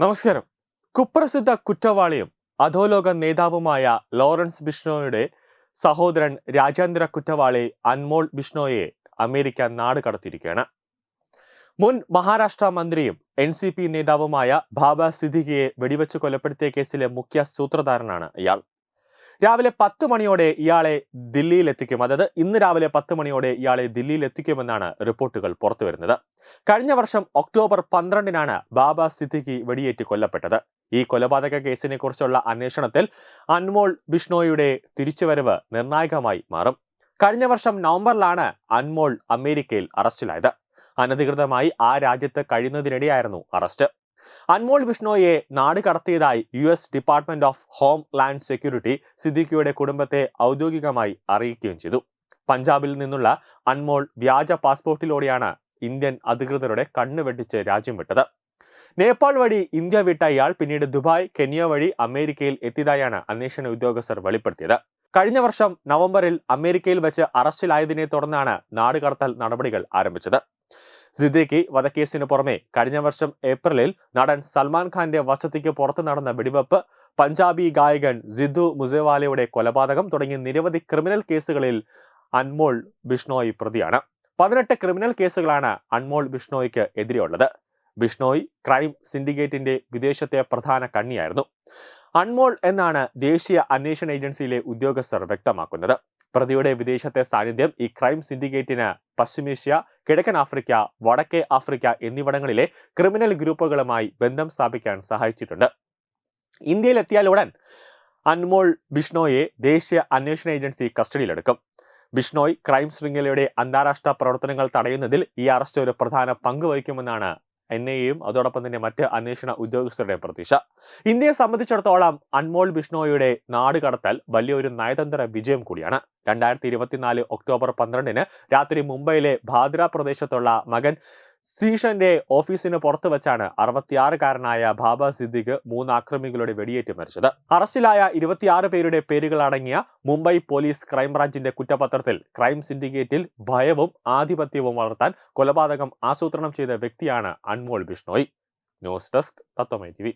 നമസ്കാരം. കുപ്രസിദ്ധ കുറ്റവാളിയും അധോലോക നേതാവുമായ ലോറൻസ് ബിഷ്ണോയുടെ സഹോദരൻ രാജ്യാന്തര കുറ്റവാളി അൻമോൾ ബിഷ്ണോയെ അമേരിക്ക നാട് കടത്തിയിരിക്കുകയാണ്. മുൻ മഹാരാഷ്ട്ര മന്ത്രിയും എൻ സി പി നേതാവുമായ ബാബ സിദ്ദിഖിയെ വെടിവെച്ച് കൊലപ്പെടുത്തിയ കേസിലെ മുഖ്യ സൂത്രധാരനാണ് ഇയാൾ. രാവിലെ പത്ത് മണിയോടെ ഇയാളെ ദില്ലിയിൽ എത്തിക്കും അതായത് ഇന്ന് രാവിലെ പത്ത് മണിയോടെ ഇയാളെ ദില്ലിയിൽ എത്തിക്കുമെന്നാണ് റിപ്പോർട്ടുകൾ പുറത്തു വരുന്നത് കഴിഞ്ഞ വർഷം ഒക്ടോബർ പന്ത്രണ്ടിനാണ് ബാബ സിദ്ദിഖി വെടിയേറ്റ് കൊല്ലപ്പെട്ടത്. ഈ കൊലപാതക കേസിനെ കുറിച്ചുള്ള അന്വേഷണത്തിൽ അൻമോൾ ബിഷ്ണോയുടെ തിരിച്ചുവരവ് നിർണായകമായി മാറും. കഴിഞ്ഞ വർഷം നവംബറിലാണ് അൻമോൾ അമേരിക്കയിൽ അറസ്റ്റിലായത്. അനധികൃതമായി ആ രാജ്യത്ത് കഴിയുന്നതിനിടെയായിരുന്നു അറസ്റ്റ്. അൻമോൾ ബിഷ്ണോയെ നാട് കടത്തിയതായി U S department of homeland security സിദ്ദിഖിയുടെ കുടുംബത്തെ ഔദ്യോഗികമായി അറിയിക്കുകയും ചെയ്തു. പഞ്ചാബിൽ നിന്നുള്ള അൻമോൾ വ്യാജ പാസ്പോർട്ടിലൂടെയാണ് ഇന്ത്യൻ അധികൃതരുടെ കണ്ണുവെട്ടിച്ച് രാജ്യം വിട്ടത്. നേപ്പാൾ വഴി ഇന്ത്യ വിട്ട ഇയാൾ പിന്നീട് ദുബായ് കെനിയ വഴി അമേരിക്കയിൽ എത്തിയതായാണ് അന്വേഷണ ഉദ്യോഗസ്ഥർ വെളിപ്പെടുത്തിയത്. കഴിഞ്ഞ വർഷം നവംബറിൽ അമേരിക്കയിൽ വെച്ച് അറസ്റ്റിലായതിനെ തുടർന്നാണ് നാടുകടത്തൽ നടപടികൾ ആരംഭിച്ചത്. സിദ്ദീഖി വധക്കേസിന് പുറമെ കഴിഞ്ഞ വർഷം ഏപ്രിലിൽ നടൻ സൽമാൻ ഖാന്റെ വസതിക്ക് പുറത്തു നടന്ന വെടിവെപ്പ് പഞ്ചാബി ഗായകൻ സിദ്ധു മുസേവാലയുടെ കൊലപാതകം തുടങ്ങിയ നിരവധി ക്രിമിനൽ കേസുകളിൽ അൻമോൾ ബിഷ്ണോയ് പ്രതിയാണ്. പതിനെട്ട് ക്രിമിനൽ കേസുകളാണ് അൺമോൾ ബിഷ്ണോയ്ക്ക് എതിരെയുള്ളത്. ബിഷ്ണോയ് ക്രൈം സിൻഡിക്കേറ്റിന്റെ വിദേശത്തെ പ്രധാന കണ്ണിയായിരുന്നു. അൺമോൾ എന്നാണ് ദേശീയ അന്വേഷണ ഏജൻസിയിലെ ഉദ്യോഗസ്ഥർ വ്യക്തമാക്കുന്നത്. പ്രതിയുടെ വിദേശത്തെ സാന്നിധ്യം ഈ ക്രൈം സിൻഡിക്കേറ്റിന് പശ്ചിമേഷ്യ കിഴക്കൻ ആഫ്രിക്ക വടക്കേ ആഫ്രിക്ക എന്നിവിടങ്ങളിലെ ക്രിമിനൽ ഗ്രൂപ്പുകളുമായി ബന്ധം സ്ഥാപിക്കാൻ സഹായിച്ചിട്ടുണ്ട്. ഇന്ത്യയിലെത്തിയാൽ ഉടൻ അൻമോൾ ബിഷ്ണോയെ ദേശീയ അന്വേഷണ ഏജൻസി കസ്റ്റഡിയിലെടുക്കും. ബിഷ്ണോയ് ക്രൈം ശൃംഖലയുടെ അന്താരാഷ്ട്ര പ്രവർത്തനങ്ങൾ തടയുന്നതിൽ ഈ അറസ്റ്റ് ഒരു പ്രധാന പങ്ക് വഹിക്കുമെന്നാണ് എൻ ഐയും അതോടൊപ്പം തന്നെ മറ്റ് അന്വേഷണ ഉദ്യോഗസ്ഥരുടെ പ്രതീക്ഷ. ഇന്ത്യയെ സംബന്ധിച്ചിടത്തോളം അൻമോൾ ബിഷ്ണോയുടെ നാട് കടത്തൽ വലിയൊരു നയതന്ത്ര വിജയം കൂടിയാണ്. രണ്ടായിരത്തി ഇരുപത്തിനാല് ഒക്ടോബർ പന്ത്രണ്ടിന് രാത്രി മുംബൈയിലെ ഭാദ്ര പ്രദേശത്തുള്ള മകൻ സീഷന്റെ ഓഫീസിന് പുറത്തു വെച്ചാണ് അറുപത്തിയാറുകാരനായ ബാബ സിദ്ദിഖ് മൂന്ന് ആക്രമികളുടെ വെടിയേറ്റ് മരിച്ചത്. അറസ്റ്റിലായ ഇരുപത്തിയാറ് പേരുടെ പേരുകൾ അടങ്ങിയ മുംബൈ പോലീസ് ക്രൈംബ്രാഞ്ചിന്റെ കുറ്റപത്രത്തിൽ ക്രൈം സിൻഡിക്കേറ്റിൽ ഭയവും ആധിപത്യവും വളർത്താൻ കൊലപാതകം ആസൂത്രണം ചെയ്ത വ്യക്തിയാണ് Anmol Bishnoi. News desk Tatwamayi T